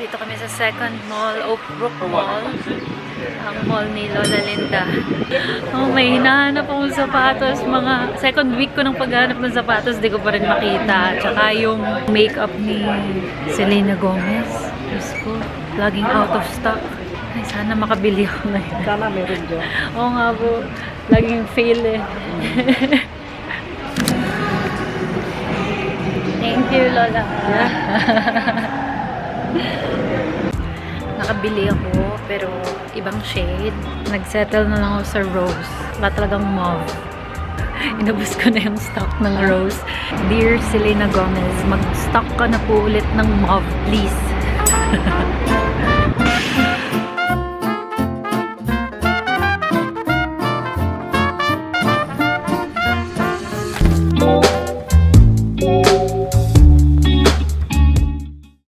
Dito kami sa second mall, Oak Brook Mall. Ang mall ni Lola Linda. Oh, may hinahanap akong sapatos. Mga second week ko ng paghanap ng sapatos, di ko pa rin makita. Tsaka yung makeup ni Selena Gomez. Diyos ko, laging out of stock. Ay, sana makabili ako ngayon. Sana meron dyan. Oo nga po. Laging fail eh. Thank you, Lola. Nakabili ako, pero ibang shade. Nagsettle na lang ako sa rose. Wala talagang mauve. Inubos ko na yung stock ng rose. Dear Selena Gomez, mag-stock ka na po ulit ng mauve, please.